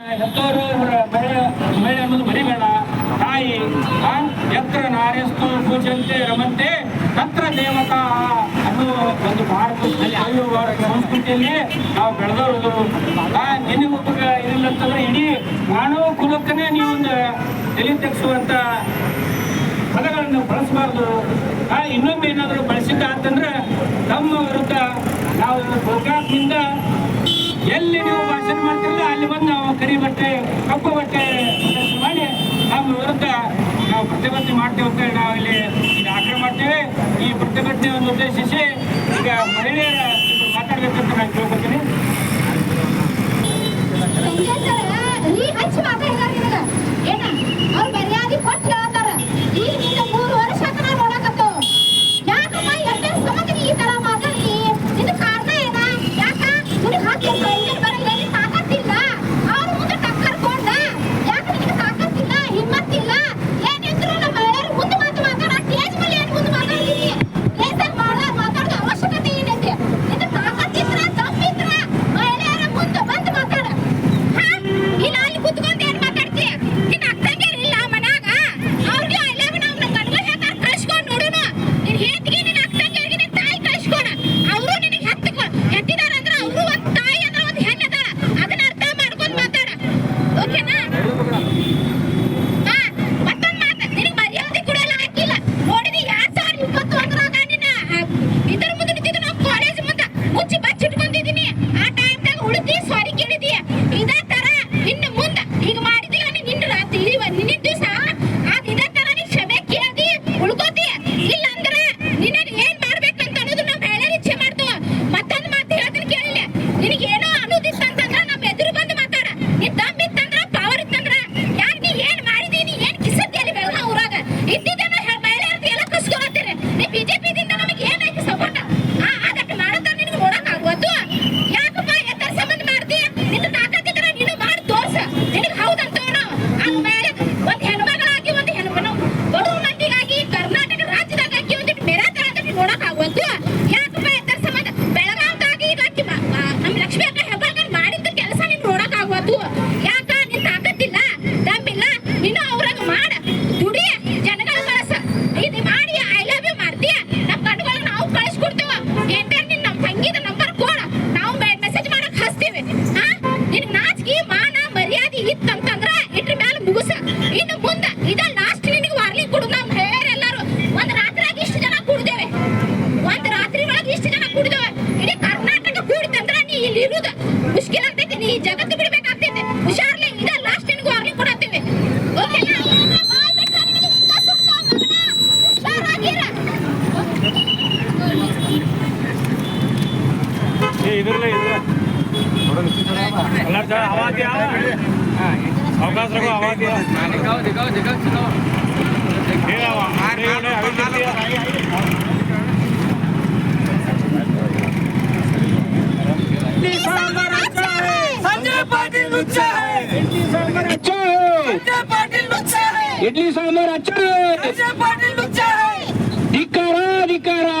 ಹೆತ್ತೋರು ಮಹಿಳೆ ಮಹಿಳೆ ಅನ್ನೋದು ಮರಿಬೇಡ. ತಾಯಿ ಆ, ಯತ್ರ ನಾರ್ಯಸ್ತು ಪೂಜಂತೆ ರಮಂತೆ ತತ್ರ ದೇವತಾ ಅನ್ನೋ ಒಂದು ಭಾರತದಲ್ಲಿ ಆಯುವ ಸಂಸ್ಕೃತಿಯಲ್ಲಿ ನಾವು ಬೆಳೆದವರು ನಿನಗೆ ಇದಿಲ್ಲ ಅಂತಂದ್ರೆ ಇಡೀ ಮಾನವ ಕುಲಕ್ಕನೇ ನೀವೊಂದು ಒಂದು ತಲೆ ತೆಗೆಸುವಂತ ಪದಗಳನ್ನು ಬಳಸಬಾರ್ದು. ಆ, ಇನ್ನೊಮ್ಮೆ ಏನಾದರೂ ಬಳಸಿದ್ದ ಅಂತಂದ್ರೆ ತಮ್ಮ ವಿರುದ್ಧ ನಾವು ಗೋಕಾಕ್ನಿಂದ ಎಲ್ಲಿ ನೀವು ಭಾಷಣ ಮಾಡ್ತಿರಲ್ಲ ಅಲ್ಲಿ ಬಂದು ನಾವು ಕರಿ ಬಟ್ಟೆ ಕಪ್ಪು ಬಟ್ಟೆ ಪ್ರದರ್ಶನ ಮಾಡಿ ನಮ್ಮ ವಿರುದ್ಧ ನಾವು ಪ್ರತಿಭಟನೆ ಮಾಡ್ತೇವೆ ಅಂತ ಹೇಳಿ ನಾವು ಇಲ್ಲಿ ಇದು ಆಕ್ರಮ ಮಾಡ್ತೇವೆ. ಈ ಪ್ರತಿಭಟನೆಯನ್ನು ಉದ್ದೇಶಿಸಿ ಈಗ ಮಹಿಳೆಯರ ಮಾತಾಡ್ಬೇಕಂತ ನಾನು ಕೇಳ್ಕೊತೀನಿ ರೀ ಹಚ್ಚಿ ಮಾತಾಡ್ತಾರ ನಿನಗ ಏನ ಅವ್ರ ಮರ್ಯಾದೆ ಕೊಟ್ಟು ಹೇಳ್ತಾರ ಈಗ ನಿನ್ನ ಮೂರು ವರ್ಷ ಆತ ನಾ ನೋಡಕತ್ತು ಯಾಕಮ್ಮ ಎಷ್ಟೇ ಸಮತಿ ಈ ತರ ಮಾತಾಡ್ತಿ ನಿನ್ನ ಕಾರಣ ಏನ ಯಾಕ ನಿನಗೆ ಹಾಕಿ ಸೈನ್ಯ ಬರಲ್ಲ ನಿನ್ ತಾಕತ್ತಿಲ್ಲ ಅವ್ರ ಮುಂದೆ ಟಕ್ಕರ್ ಕೊಂಡ ಯಾಕ ನಿನಗೆ ತಾಕತ್ತಿಲ್ಲ ಹಿಮ್ಮತ್ತಿಲ್ಲ ಏನಿದ್ರು ನಮ್ಮ ಮಹಿಳೆಯರು ಮುಂದೆ ಮಾತು ಮಾತಾಡ ಸ್ಟೇಜ್ ಮೇಲೆ ಏನ್ ಮುಂದೆ ಮಾತಾಡ್ತೀನಿ ಲೇಸಾಗಿ ಮಾಡ ಮಾತಾಡೋ ಅವಶ್ಯಕತೆ ಏನೈತಿ ನಿನ್ನ ತಾಕತ್ತಿದ್ರ ದಮ್ಮಿದ್ರ ಮಹಿಳೆಯರ ಮುಂದೆ ಬಂದು ಮಾತಾಡ ಹಾ? ಇಲ್ಲ ಅಲ್ಲಿ ಕುತ್ಕೊಂಡ್ ಏನ್ ಮಾತಾಡ್ತಿ ನಿನ್ನ ಅಕ್ಕಂಗೇರ್ ಇಲ್ಲ ಮನ್ಯಾಗ ಅವ್ರಿಗೆ ಐ ಲವ್ ನಾವು ನಮ್ಮ ಗಂಡ ಹೇಳ್ತಾರ ಕಳ್ಸ್ಕೊಂಡ್ ನೋಡುನು ನಿನ್ ಹೇತಿಗೆ ನಿನ್ನ ಅಕ್ಕಂಗೇರಿಗೆ ನಿನ್ ತಾಯಿ ಕಳ್ಸ್ಕೊಣ ಅವರು ನಿನಗೆ ಹೆತ್ತ ಹೆತ್ತಿದಾರ ಅಂದ್ರೆ ಅವರು ಒಂದ್ ತಾಯಿ ಅದ್ರ ಒಂದ್ ಹೆಣ್ಣು ಅದಾಳ ಅದನ್ನ ಅರ್ಥ ಮಾಡ್ಕೊಂಡ್ ಮಾತಾಡ ಓಕೆನಾ ಹಾ ಮತ್ತೊಂದ್ ಮಾತು ನಿನಗೆ ಮರ್ಯಾದೆ ಕೂಡ ಹಾಕಿಲ್ಲ ನೋಡಿದಿ ಎರಡ್ ಸಾವಿರದ ಇಪ್ಪತ್ತೊಂದರಾಗ ನಿನ್ನ ಆ, ಇದ್ರ ಮುಂದೆ ನಿಂತಿದ್ದು ನಾವು ಕಾಲೇಜ್ ಮುಂದೆ ಮುಚ್ಚಿ ಬಚ್ಚಿಟ್ಕೊಂಡಿದ್ದೀನಿ ಆ ಟೈಮ್ದಾಗ ಸಾರಿ ಕೇಳಿದೀಯ ಇದೇ ತರ ಇನ್ನು ಮುಂದೆ ಈಗ ಮಾಡಿದಿಲ್ಲ ನೀನ್ ನಿನ್ನ ರಾತ್ರಿ ನಿನ್ನ ದಿವಸ? ಅದ್ ಇದೇ ತರ ನೀ ಕ್ಷಮೆ ಕೇಳ್ದಿ? ಉಳ್ಕೋತಿ ಇಲ್ಲ ಅಂದ್ರೆ ನಿನ್ನ ಏನ್ ಮಾಡ್ಬೇಕಂತ ಅನ್ನೋದು ನಾವು ಹೇಳ ಇಚ್ಛೆ ಮಾಡ್ತು ಮತ್ತೊಂದು ಮಾತು ಹೇಳ್ತೀನಿ ಕೇಳಿಲ್ಲ. ನಿನಗೆ ಏನೋ ಅನ್ನೋದಿತ್ತಂತಂದ್ರ ನಮ್ಮ ಎದುರು ಬಂದು ಮಾತಾಡ. ನಿನ್ ದಮ್ ಇತ್ತಂದ್ರ, ಪವರ್ ಇತ್ತಂದ್ರ. ಯಾಕೆ ನೀ ಏನ್ ಮಾಡಿದೀನಿ ಏನ್ ಕಿಸತ್ತಿ ಅಲ್ಲಿ ಬೆಳಗ ಊರಾಗ? ಇದ್ದಿದ್ದೇನೋ ಕೂಡಿತಂದ್ರ ನೀ ಇಲ್ಲಿ ಇರುದ ಮುಷ್ಕಿಲ್ ಆಗ್ತೈತಿ ನೀ ಈ ಜಗತ್ತು ಬಿಡ್ಬೇಕಾಗ್ತೈತಿ ಹುಷಾರ್ಲಿ ಇದ ಲಾಸ್ಟ್ ನಿನಗೆ ವಾರ್ನಿಂಗ್ ಕೊಡತ್ತೀವಿ ಓಕೆನಾ ಬಾಯ್ ಬಿಟ್ರೆ ನಿನಗೆ ಹಿಂಗ ಸುಡ್ತಾವ್ ಮಗನ ಹುಷಾರಾಗಿರ ಇದ್ರಲ್ಲ ಇದ್ರ इडली अचो इकारा दीकारा